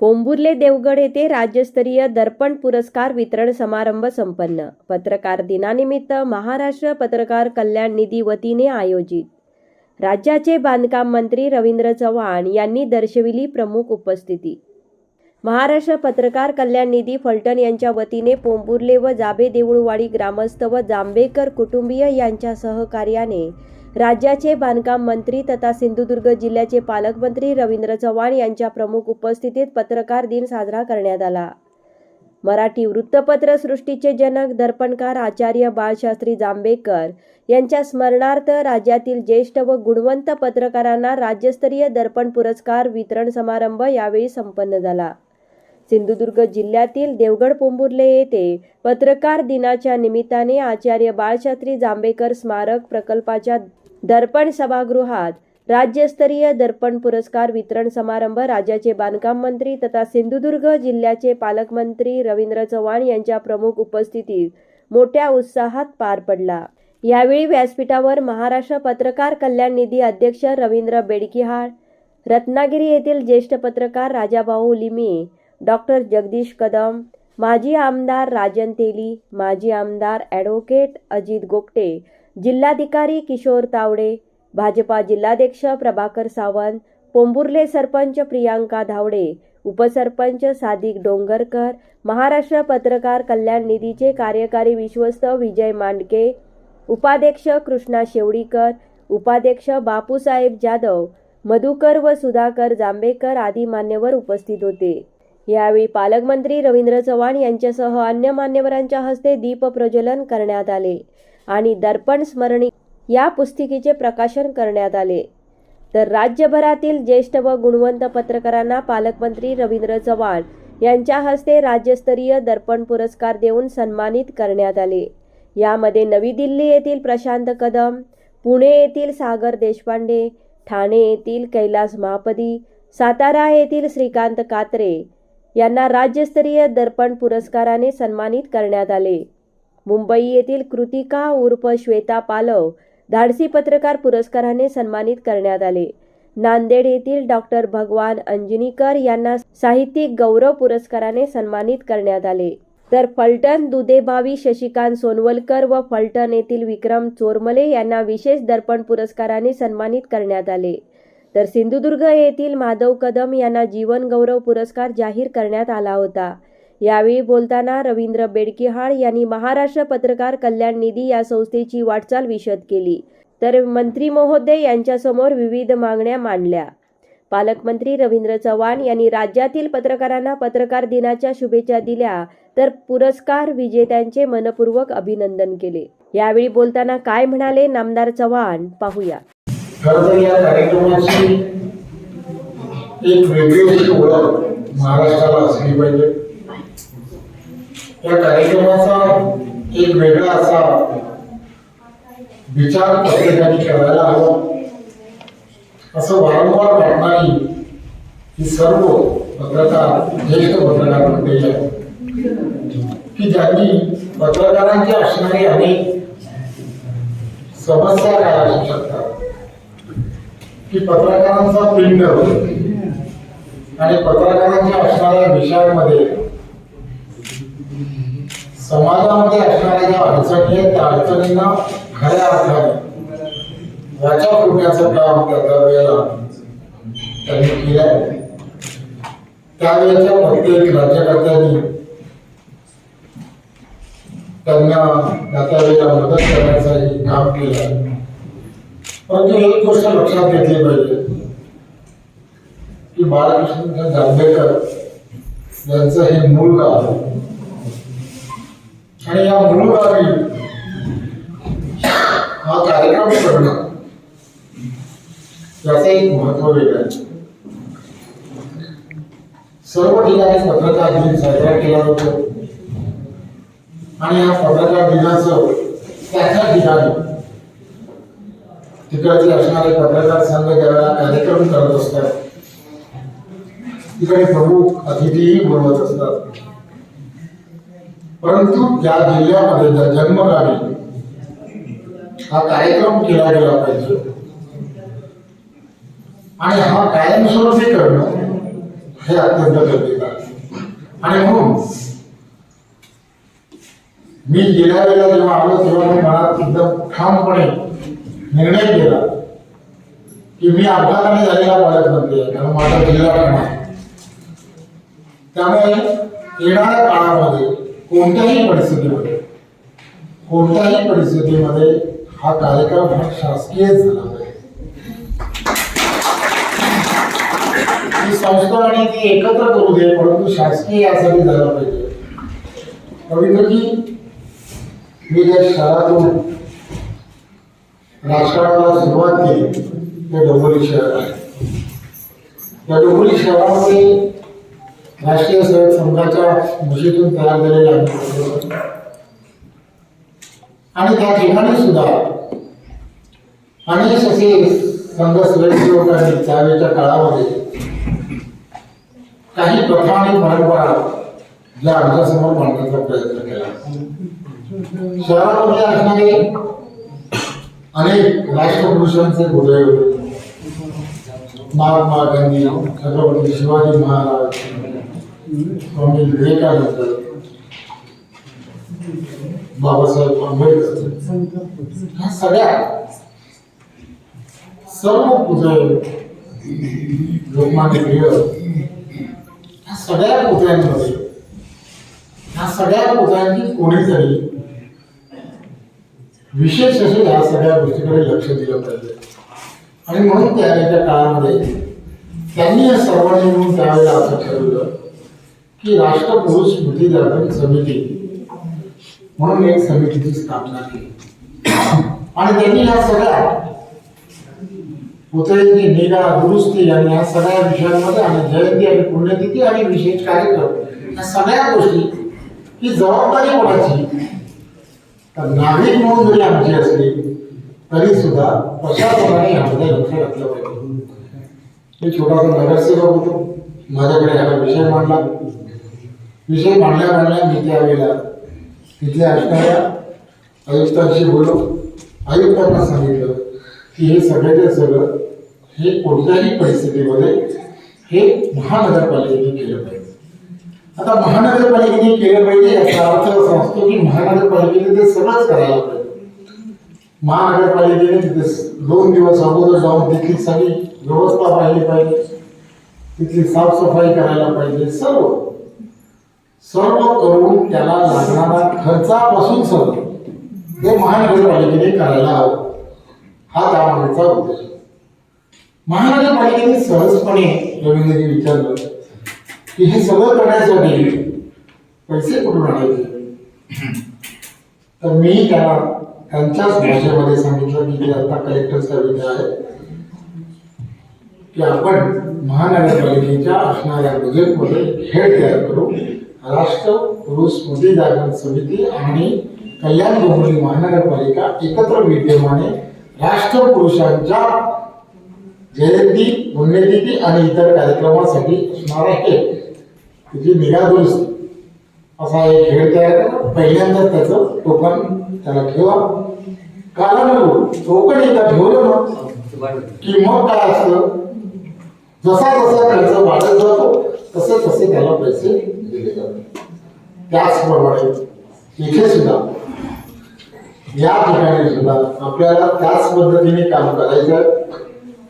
पोंभुर्ले देवगड येथे राज्यस्तरीय दर्पण पुरस्कार वितरण समारंभ संपन्न. पत्रकार दिनानिमित्त महाराष्ट्र पत्रकार कल्याण निधी वतीने आयोजित. राज्याचे बांधकाम मंत्री रवींद्र चव्हाण यांनी दर्शविली प्रमुख उपस्थिती. महाराष्ट्र पत्रकार कल्याण निधी फलटण यांच्या वतीने पोंभुर्ले व जाबे देऊळवाडी ग्रामस्थ व जांभेकर कुटुंबीय यांच्या सहकार्याने राज्याचे बांधकाम मंत्री तथा सिंधुदुर्ग जिल्ह्याचे पालकमंत्री रवींद्र चव्हाण यांच्या प्रमुख उपस्थितीत पत्रकार दिन साजरा करण्यात आला. मराठी वृत्तपत्र सृष्टीचे जनक दर्पणकार आचार्य बाळशास्त्री जांभेकर यांच्या स्मरणार्थ राज्यातील ज्येष्ठ व गुणवंत पत्रकारांना राज्यस्तरीय दर्पण पुरस्कार वितरण समारंभ यावेळी संपन्न झाला. सिंधुदुर्ग जिल्ह्यातील देवगड पोंभुर्ले येथे पत्रकार दिनाच्या निमित्ताने आचार्य बाळशास्त्री जांभेकर स्मारक प्रकल्पाच्या दर्पण सभागृहात राज्यस्तरीय दर्पण पुरस्कार वितरण समारंभ राज्याचे बांधकाम मंत्री तथा सिंधुदुर्ग जिल्ह्याचे पालकमंत्री रवींद्र चव्हाण यांच्या प्रमुख उपस्थितीत मोठ्या उत्साहात पार पडला. यावेळी व्यासपीठावर महाराष्ट्र पत्रकार कल्याण निधी अध्यक्ष रवींद्र बेडकिहाळ रत्नागिरी येथील ज्येष्ठ पत्रकार राजाभाऊ लिमे डॉक्टर जगदीश कदम माजी आमदार राजन तेली माजी आमदार ॲडव्होकेट अजित गोगटे जिल्हाधिकारी किशोर तावडे भाजपा जिल्हाध्यक्ष प्रभाकर सावंत पोंभुर्ले सरपंच प्रियांका धावडे उपसरपंच सादिक डोंगरकर महाराष्ट्र पत्रकार कल्याण निधीचे कार्यकारी विश्वस्त विजय मांडके उपाध्यक्ष कृष्णा शेवडीकर उपाध्यक्ष बापूसाहेब जाधव मधुकर व सुधाकर जांभेकर आदी मान्यवर उपस्थित होते. यावेळी पालकमंत्री रवींद्र चव्हाण यांच्यासह अन्य मान्यवरांच्या हस्ते दीप प्रज्वलन करण्यात आले. आणि दर्पण स्मरणी या पुस्तिकेचे प्रकाशन करण्यात आले. तर राज्यभरातील ज्येष्ठ व गुणवंत पत्रकारांना पालकमंत्री रवींद्र चव्हाण यांच्या हस्ते राज्यस्तरीय दर्पण पुरस्कार देऊन सन्मानित करण्यात आले. यामध्ये नवी दिल्ली येथील प्रशांत कदम पुणे येथील सागर देशपांडे ठाणे येथील कैलास महापदी सातारा येथील श्रीकांत कात्रे यांना राज्यस्तरीय दर्पण पुरस्काराने सन्मानित करण्यात आले. मुंबई येथील कृतिका उर्फ श्वेता पालव धाडसी पत्रकार पुरस्काराने सन्मानित करण्यात आले. नांदेड येथील डॉक्टर भगवान अंजनीकर यांना साहित्यिक गौरव पुरस्काराने सन्मानित करण्यात आले. तर फलटण दुधेभावी शशिकांत सोनवलकर व फलटण येथील विक्रम चोरमले यांना विशेष दर्पण पुरस्काराने सन्मानित करण्यात आले. तर सिंधुदुर्ग येथील माधव कदम यांना जीवन गौरव पुरस्कार जाहीर करण्यात आला होता. यावेळी बोलताना रवींद्र बेडकिहाळ यांनी महाराष्ट्र पत्रकार कल्याण निधी या संस्थेची वाटचाल विशद केली. तर मंत्री महोदय यांच्यासमोर विविध मागण्या मांडल्या. पालकमंत्री रवींद्र चव्हाण यांनी राज्यातील पत्रकारांना पत्रकार दिनाच्या शुभेच्छा दिल्या तर पुरस्कार विजेत्यांचे मनपूर्वक अभिनंदन केले. यावेळी बोलताना काय म्हणाले नामदार चव्हाण पाहूया. या कार्यक्रमाची एक वेगळी ओळख महाराष्ट्राला असली पाहिजे. या कार्यक्रमाचा एक वेगळा असा विचार प्रत्येकाने करायला हवा. असं वारंवार वाटणारी ही सर्व पत्रकार ज्येष्ठ पत्रकार मंडळी आहेत की ज्यांनी पत्रकारांची असणारी अनेक समस्या काय असू शकतात. की पत्रकारांचा पिंड आणि पत्रकारांच्या असणाऱ्या विषयांमध्ये समाजामध्ये असणाऱ्या ज्या अडचणी आहेत, त्या अडचणींना खऱ्या अर्थाने वाचा फुटण्याचं काम त्या त्या त्यांनी केलं त्यावेळेच्या प्रत्येक राज्यकर्त्यांनी त्यांना त्या त्या मदत करण्याचंही काम केलं परंतु एक गोष्ट लक्षात घेतली पाहिजे, की बाळकृष्ण जांभेकर यांचं हे मूळ गाव आहे. आणि या मूळगावी हा कार्यक्रम करणं याचं एक महत्त्व वेगळं आहे. सर्व ठिकाणी पत्रकार दिन साजरा केला जातो. आणि या पत्रकार दिनाचं त्याच्या ठिकाणी तिकडचे असणारे पत्रकार संघ ज्यावेळेला कार्यक्रम करत असतात तिकडे प्रमुख अतिथीही बोलवत असतात. परंतु ज्या जिल्ह्यामध्ये त्या जन्मगावी हा कार्यक्रम केला गेला पाहिजे. आणि हा कायमस्वरूपी करणं हे अत्यंत गरजेचं आहे. आणि म्हणून मी गेल्या वेळेला जेव्हा आलो तेव्हा मी मनात एकदम ठामपणे निर्णय केला की मी अपघाताने झालेला पालकमंत्री आहे कारण माझा जिल्हा ठाणा आहे. त्यामुळे येणाऱ्या काळामध्ये कोणत्याही परिस्थितीमध्ये कोणत्याही परिस्थितीमध्ये हा कार्यक्रम हा शासकीय झाला पाहिजे ही संस्था आणि ती एकत्र करू दे परंतु शासकीय यासाठी झाला पाहिजे. कविताजी मी ज्या शहरातून राजकारणाला सुरुवात केली ते डोंगरी शहर आहे त्या डोंगरी शहरामध्ये राष्ट्रीय सेवक संघाच्या भूषेतून तयार झालेले आम्ही आणि त्या ठिकाणी सुद्धा अनेक असे संघ स्वयंसेवकांनी त्यावेळेच्या काळामध्ये काही प्रथा आणि परंपरा ज्या आमच्यासमोर मांडण्याचा प्रयत्न केला. शहरामध्ये असणारे अनेक राष्ट्रपुरुषांचे हृदय होते. महात्मा गांधी छत्रपती शिवाजी महाराज बाबासाहेब आंबेडकर. ह्या सगळ्या सर्व पुतळे लोकमान्य टिळक ह्या सगळ्या पुतळ्यांमध्ये ह्या सगळ्या पुतळ्यांची कोणीतरी विशेष असे ह्या सगळ्या गोष्टीकडे लक्ष दिलं पाहिजे. आणि म्हणून त्या काळामध्ये त्यांनी या सर्वांनी मिळून त्यावेळेला असं ठरवलं. की राष्ट्रपुरुष स्मृती दर्पण समिती. म्हणून एक समितीची स्थापना केली. आणि त्यांनी या सगळ्या पुतळींची निगा दुरुस्ती आणि या सगळ्या विषयांमध्ये आणि जयंती आणि पुण्यतिथी आणि विशेष कार्यक्रम या सगळ्या गोष्टी ही जबाबदारी कोणाची? तर नागरिक म्हणून जरी आमची असली तरी सुद्धा प्रशासनाने यामध्ये लक्ष घातलं पाहिजे? मी छोटासा नगरसेवक होतो. माझ्याकडे हा विषय मांडला. विषय मांडल्या मांडल्या मी त्यावेळेला तिथल्या असणाऱ्या आयुक्तांशी बोलून आयुक्तांना सांगितलं की हे सगळ्याचे सगळं हे कोणत्याही परिस्थितीमध्ये हे महानगरपालिकेने केलं पाहिजे. आता महानगरपालिकेने केलं पाहिजे याचा अर्थ असा असतो की महानगरपालिकेने ते सगळंच करायला पाहिजे. महानगरपालिकेने तिथे दोन दिवस अगोदर जाऊन तिथली सगळी व्यवस्था पाहिली पाहिजे. तिथली साफसफाई करायला पाहिजे. सर्व. सर्व करून त्याला लागणारा खर्चापासून सर्व. हे महानगरपालिकेने करायला हवं. हा त्यामागचा उद्देश. महानगरपालिकेने सहजपणे रवींद्रजी विचारलं की हे सगळं करण्यासाठी पैसे कुठून आणायचे तर मी त्याला त्यांच्याच भाषेमध्ये सांगितलं की ते आता कलेक्टरचा विषय आहे की आपण महानगरपालिकेच्या असणाऱ्या बजेटमध्ये हेड तयार करू. महाराष्ट्र पुरुष मुली जागरण समिती आणि कल्याण डोंबिवली महानगरपालिका एकत्र विद्यमाने राष्ट्रपुरुषांच्या जयंती पुण्यतिथी आणि इतर कार्यक्रमासाठी असणार आहे. तिची निगा दुरुस्ती. असा एक खेळ तयार करा. पहिल्यांदा त्याचं टोकन त्याला ठेवा. कालानुरूप टोकन एकदा ठेवलं ना की मग काय असतं? जसा जसा खर्च वाढत जातो तसे तसे त्याला पैसे दिले जातात त्याचप्रमाणे इथे सुद्धा या ठिकाणी सुद्धा आपल्याला त्याच पद्धतीने काम करायचं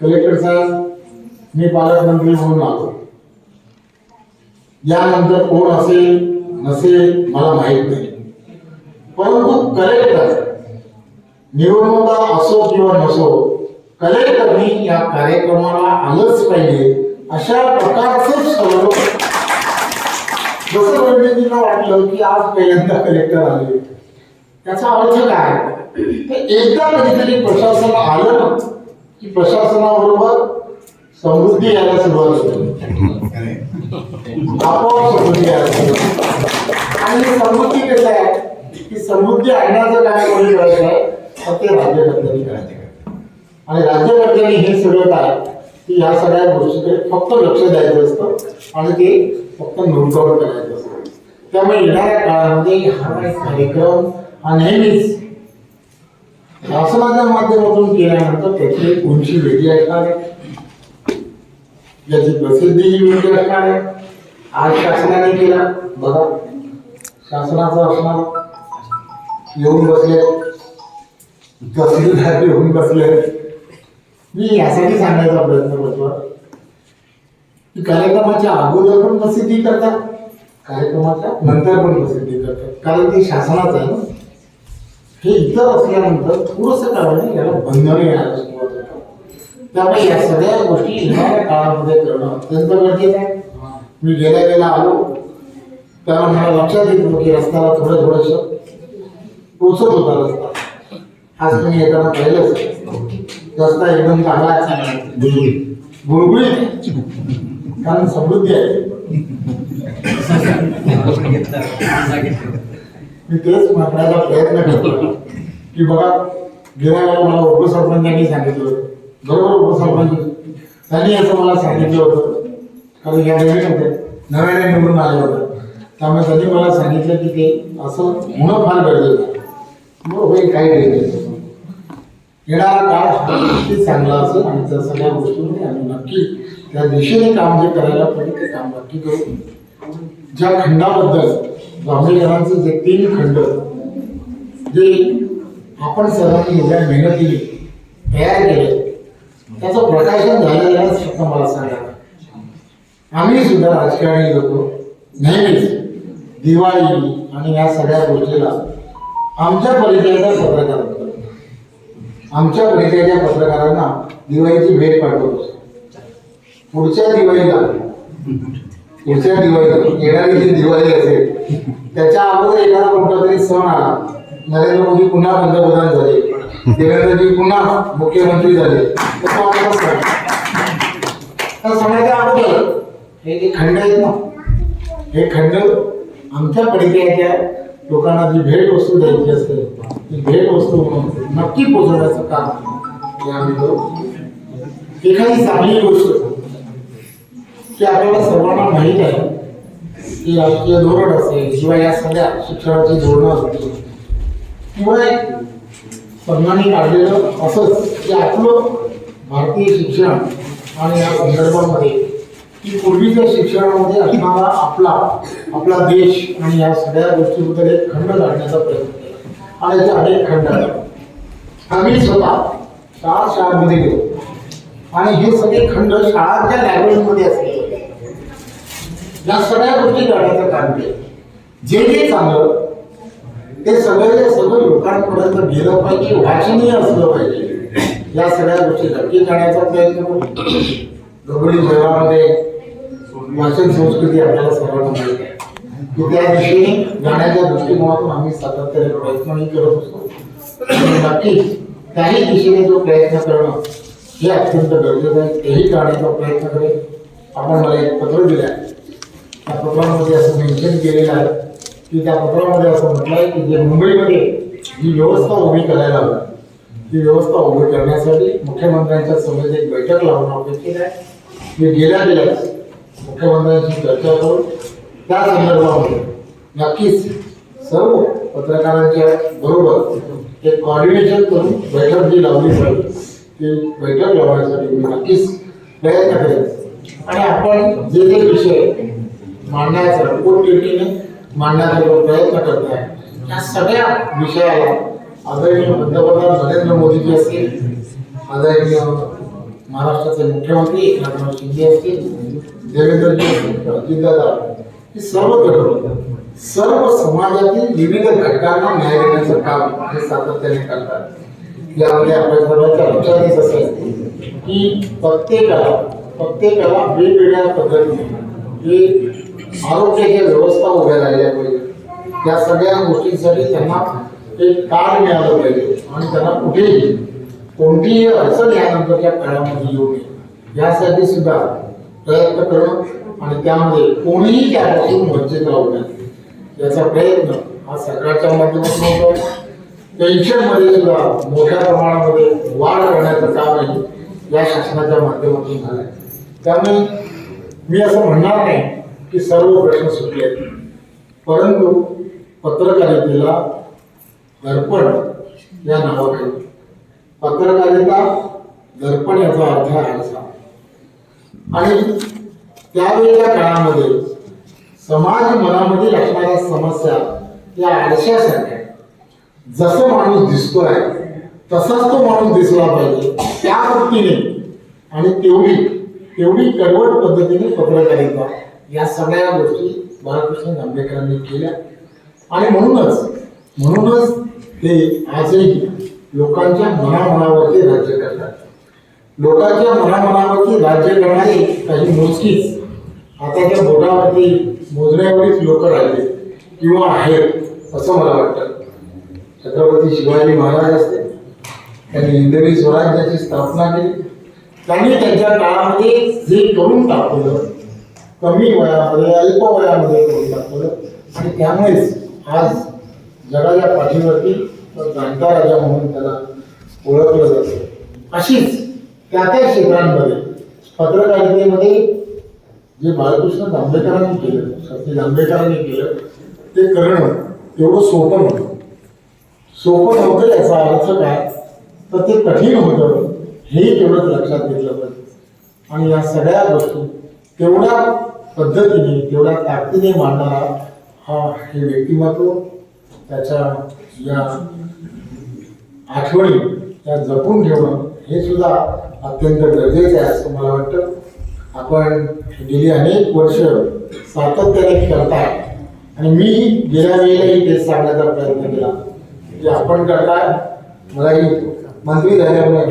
कलेक्टर साहेब मी पालकमंत्री म्हणून आलो. यानंतर कोण असेल नसेल मला माहीत नाही. परंतु कलेक्टर निवडणुका असो किंवा नसो कलेक्टरनी या कार्यक्रमाला आलंच पाहिजे. अशा प्रकारचं सर्व जसं रवींद्रजींना वाटलं की आज पहिल्यांदा कलेक्टर आले. त्याचा अर्थ काय? तर एकदा कधीतरी प्रशासन आलं की प्रशासनाबरोबर समृद्धी यायला सुरुवात होते. आपोआप समृद्धी यायला सुरुवात आणि समृद्धी कसं आहे? की समृद्धी आणण्याचं काय कोणी करायचं आहे तर ते राज्यकर्त्यांनी करायचं. आणि राज्यकर्त्यांनी हे सगळं काय? की या सगळ्या गोष्टीकडे फक्त लक्ष द्यायचं असतं आणि ते फक्त नोंदवड करायचं असतं. त्यामुळे येणाऱ्या काळामध्ये हा कार्यक्रम हा नेहमीच शासनाच्या माध्यमातून केल्यानंतर त्याची एक उंची वेगळी असणार आहे. याची प्रसिद्धी ही वेगळी असणार आहे. आज शासनाने केला. बघा शासनाचा असणार. येऊन बसले. तहसीलदार येऊन बसले. मी यासाठी सांगायचा प्रयत्न करतो की कार्यक्रमाच्या अगोदर पण प्रसिद्धी करतात कार्यक्रमाच्या नंतर पण प्रसिद्धी करतात. कारण ते शासनाचं आहे ना हे इतर असल्यानंतर थोडंसं कारण याला बंधने यायला सुरुवात त्यामुळे या सगळ्या गोष्टी येणाऱ्या काळामध्ये करणं अत्यंत गरजेचं आहे. मी गेल्या गेला आलो तेव्हा मला लक्षात येतो की रस्त्याला थोडं थोडंसं पोचत होता रस्ता. आज तुम्ही येताना पाहिलंच रस्ता एकदम चांगला आहे गुळगुळीत आहे. कारण समृद्धी आहे. मी तेच म्हणण्याचा प्रयत्न करतो. की बघा गेल्या वेळेला मला उपसरपंचांनी सांगितलं होतं. बरोबर उपसरपंच त्यांनी असं मला सांगितलं होतं. कारण या नवीन होते नव्याने निवडून आले होते. त्यामुळे त्यांनी मला सांगितलं की ते असं होणं फार गरजेचं आहे. मग होईल काही गरजेचं येणारा काळ किती चांगला असेल. आणि त्या सगळ्या गोष्टींनी आम्ही नक्की त्या दिशेने काम जे करायला पाहिजे ते काम नक्की करू. ज्या खंडाबद्दल जांभेकरांचे जे तीन खंड जे आपण सर्वांनी एवढ्या मेहनतीने तयार केले त्याचं प्रकाशन झालेलं आहे फक्त मला सांगा. आम्ही सुद्धा राजकारणी लोक नेहमीच दिवाळी आणि या सगळ्या गोष्टीला आमच्या परिचयाचा पत्रकार करतो. आमच्या परिचयाच्या पत्रकारांना दिवाळीची भेट पाठवतो. पुढच्या दिवाळीला पुढच्या दिवाळीला येणारी जी दिवाळी असेल त्याच्या अगोदर एखादा कोणता तरी सण आला. नरेंद्र मोदी पुन्हा पंतप्रधान झाले. देवेंद्रजी पुन्हा मुख्यमंत्री झाले. तर सणाच्या अगोदर हे जे खंड आहेत ना हे खंड आमच्या परिचयाच्या लोकांना जी भेट वस्तू द्यायची असते ती भेट वस्तू म्हणून नक्की पोचवण्याचं काम आम्ही करतो. एखादी चांगली गोष्ट की आपल्याला सर्वांना माहीत आहे की राजकीय धोरण असेल किंवा या सगळ्या शिक्षणाची धोरणं असतील किंवा एक संघाने काढलेलं असंच की आपलं भारतीय शिक्षण आणि या संदर्भामध्ये की पूर्वीच्या शिक्षणामध्ये असणारा आपला आपला देश आणि या सगळ्या गोष्टीबद्दल एक खंड काढण्याचा प्रयत्न. केला आणि याचे अनेक खंड आम्ही स्वतः शाळा शाळांमध्ये गेलो. आणि हे सगळे खंड शाळांच्या लायब्ररीमध्ये असले. या सगळ्या गोष्टी काढण्याचं काम केलं. जे जे चांगलं ते सगळे सगळं लोकांपर्यंत गेलं पाहिजे वाचनीय असलं पाहिजे. या सगळ्या गोष्टी नक्की करण्याचा प्रयत्न करू. गगडी शहरामध्ये वाचन संस्कृती आपल्याला सर्वांना माहिती आहे त्या जाण्याच्या दृष्टिकोनातून आम्ही सातत्याने प्रयत्नही करत असतो. आणि नक्कीच त्याही दिशेने जो प्रयत्न करणं हे अत्यंत गरजेचं आहे. तेही करण्याचा प्रयत्न करेल आपण मला एक पत्र दिलं आहे त्या पत्रामध्ये असं मेन्शन केलेलं आहे की त्या पत्रामध्ये असं म्हटलं आहे की जे मुंबईमध्ये ही व्यवस्था उभी करायला हवी ती व्यवस्था उभी करण्यासाठी मुख्यमंत्र्यांच्या समोर एक बैठक लावणं अपेक्षित आहे. मी गेल्या गेल्यास मुख्यमंत्र्यांशी चर्चा करून त्या संदर्भामध्ये नक्कीच सर्व पत्रकारांच्या बरोबर एक कॉर्डिनेशन करून बैठक जी लावली पाहिजे ती बैठक लावण्यासाठी मी नक्कीच प्रयत्न करेन. आणि आपण जे जे विषय मांडण्याचा पोटतिडकीने मांडण्याचा जो प्रयत्न आहे या सगळ्या विषयाला आदरणीय पंतप्रधान नरेंद्र मोदीजी असतील आदरणीय महाराष्ट्राचे मुख्यमंत्री एकनाथ शिंदे असतील देवेंद्रजी असतील अजितदादा सर्व घटक सर्व समाजातील विविध घटकांना न्याय देण्याचं काम हे सातत्याने करतात. यामध्ये आपल्या सर्वांच्या लक्षात येत असेल की प्रत्येकाला प्रत्येकाला वेगवेगळ्या पद्धतीने आरोग्याच्या व्यवस्था उभ्या राहिल्या पाहिजे या सगळ्या गोष्टींसाठी त्यांना एक कार्ड मिळालं पाहिजे आणि त्यांना कुठेही कोणतीही अडचण यानंतरच्या काळामध्ये येऊ नये. यासाठी सुद्धा प्रयत्न करणं आणि त्यामध्ये कोणीही त्यापासून वंचित राहू नये. याचा प्रयत्न हा सरकारच्या माध्यमातून होतो. पेन्शनमध्ये सुद्धा मोठ्या प्रमाणामध्ये वाढ करण्याचं कामही या शासनाच्या माध्यमातून झालं आहे त्यामुळे मी असं म्हणणार नाही की सर्व प्रश्न सुटले आहेत. परंतु पत्रकारितेला दर्पण या नावाखाली. पत्रकारिता दर्पण याचा अर्थ आहे असा. आणि त्यावेळेच्या काळामध्ये समाज मनामध्ये असणाऱ्या समस्या या आरशासारख्या जसं माणूस दिसतोय तसाच तो माणूस दिसला पाहिजे त्या वृत्तीने आणि तेवढी तेवढी कडवट पद्धतीने पत्रकारिता या सगळ्या गोष्टी बाळकृष्ण जांभेकरांनी केल्या. आणि म्हणूनच म्हणूनच ते आजही लोकांच्या मनामनावरती राज्य करतात. लोकांच्या मनामनावरती राज्य करणारे काही मोजकीच आता त्या बोटावरती मोजण्यावरीच लोक राहिले किंवा आहेत असं मला वाटतं. छत्रपती शिवाजी महाराज असते त्यांनी इंद्रिय स्वराज्याची स्थापना केली. त्यांनी त्यांच्या काळामध्ये जे करून टाकलं कमी वयामध्ये अल्प वयामध्ये करून दाखवलं आणि त्यामुळेच आज जगाच्या पाठीवरती जाणता राजा म्हणून त्याला ओळखलं जातं. अशीच त्या त्या क्षेत्रांमध्ये पत्रकारितेमध्ये जे बाळकृष्ण जांभेकरांनी केलं सती जांभेकरांनी केलं ते करणं एवढं सोपं नव्हतं. सोपं नव्हतं याचा अर्थ काय? तर ते कठीण होतं. हेही तेवढंच लक्षात घेतलं पाहिजे. आणि या सगळ्या गोष्टी तेवढ्या पद्धतीने तेवढ्या ताकदीने मांडणारा हा हे व्यक्तिमत्व त्याच्या या आठवणी त्या जपून ठेवणं हे सुद्धा अत्यंत गरजेचं आहे असं मला वाटतं. आपण गेली अनेक वर्ष सातत्याने करताय आणि मी गेल्या वेळेलाही तेच सांगण्याचा प्रयत्न केला. की आपण करताय मलाही मंत्री झाल्यामुळे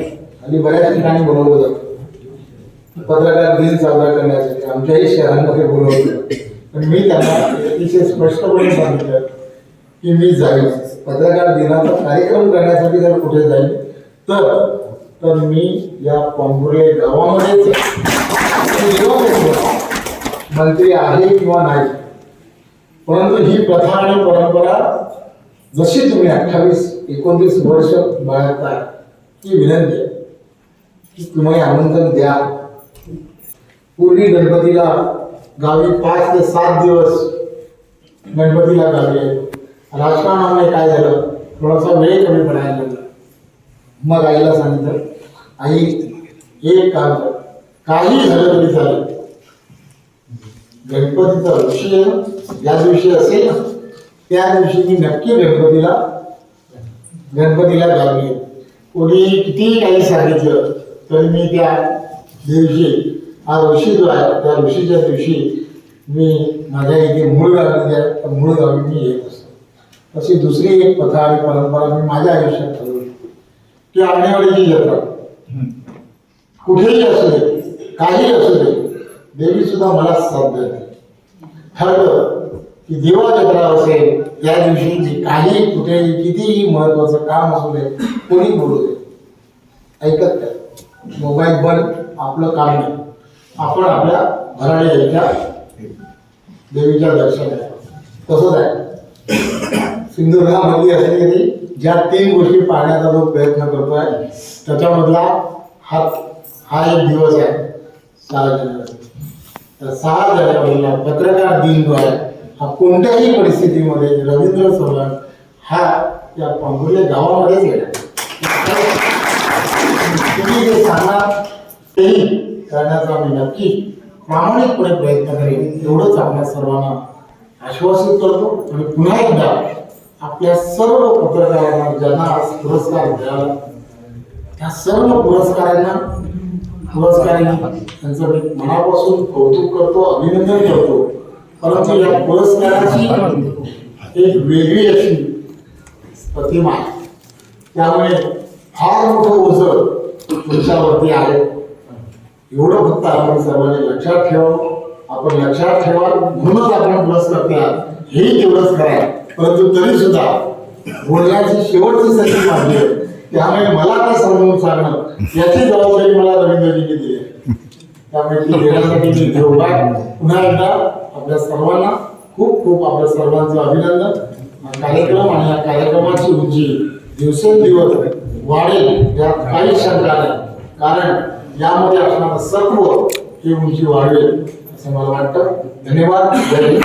आणि बऱ्याच ठिकाणी बोलवलं जातं पत्रकार दिन साजरा करण्यासाठी आमच्याही शहरांमध्ये बोलवलं पण मी त्यांना अतिशय स्पष्टपणे सांगितलं की मी जाईल. पत्रकार दिनाचा कार्यक्रम करण्यासाठी जर कुठे जाईल तर तर मी या पांभुर्ले गावामध्येच मंत्री आहे किंवा नाही. परंतु ही प्रथा आणि परंपरा जशी तुम्ही अठ्ठावीस एकोणतीस वर्ष बाळगताय ती विनंती आहे की तुम्ही आमंत्रण द्या. पूर्वी गणपतीला गावी पाच ते सात दिवस गणपतीला गावी राजकारणामुळे काय झालं? थोडासा वेळ कमी पडायला लागला. मग आईला सांगितलं आई एक काम कर. काही झालं तरी चालेल. गणपतीचा विषय ज्या दिवशी असेल ना त्या दिवशी मी नक्की गणपतीला गणपतीला येईन. कोणी कितीही काही सांगितलं तरी मी त्या दिवशी हा ऋषी जो आहे त्या ऋषीच्या दिवशी मी माझ्या इथे मूळ गावी मूळ गावी मी येत असतो. अशी दुसरी एक प्रथा आणि परंपरा मी माझ्या आयुष्यात ठरवली की आंगणेवाडीची जत्रा. कुठेही असू दे. काही असू दे. देवी सुद्धा मला साथ देते ठरलं की देवा जत्रा असेल त्या दिवशी जे काही कुठेही कितीही महत्वाचं काम असू दे कोणी बोलू दे. ऐकत काय मोबाईल बंद आपलं काम नाही. आपण आपल्या घराडे यायच्या देवीच्या दर्शनात तसंच आहे. सिंधुदुर्गामध्ये असली तरी ज्या तीन गोष्टी पाहण्याचा जो प्रयत्न करतोय त्याच्यामधला हा हा एक दिवस आहे. सहा जानेवारी तर सहा जानेवारीला पत्रकार दिन जो आहे. हा कोणत्याही परिस्थितीमध्ये रवींद्र सोलन हा या पांगुर्ले गावामध्येच गेला. तुम्ही जे सांगणार तेही करण्याचा मी नक्की प्रामाणिकपणे प्रयत्न करेन. एवढंच आपल्या सर्वांना आश्वासित करतो. आणि पुन्हा एकदा आपल्या सर्व पत्रकारांना ज्यांना आज पुरस्कार मिळाला त्या सर्व पुरस्कारांना पुरस्कारांनी त्यांचं मी मनापासून कौतुक करतो अभिनंदन करतो. परंतु या पुरस्काराची एक वेगळी अशी प्रतिमा आहे. त्यामुळे फार मोठं ओझं तुमच्यावरती आहे. एवढं फक्त आपण सर्वांनी लक्षात ठेवावं. आपण लक्षात ठेवा. म्हणूनच आपण पुरस्कार आहात हेही तेवढंच करा परंतु तरी सुद्धा बोलण्याची शेवटची संधी आहे त्यामुळे मला काय समजून सांगणं याची जबाबदारी मला रवींद्रजींनी दिली त्यामुळे ती मी पुन्हा एकदा आपल्या सर्वांना खूप खूप आपल्या सर्वांचं अभिनंदन. कार्यक्रम आणि या कार्यक्रमाची उंची दिवसेंदिवस वाढेल यात काही शंका नाही कारण यामध्ये असणारं सत्व ही उंची वाढेल असं मला वाटतं. धन्यवाद. जय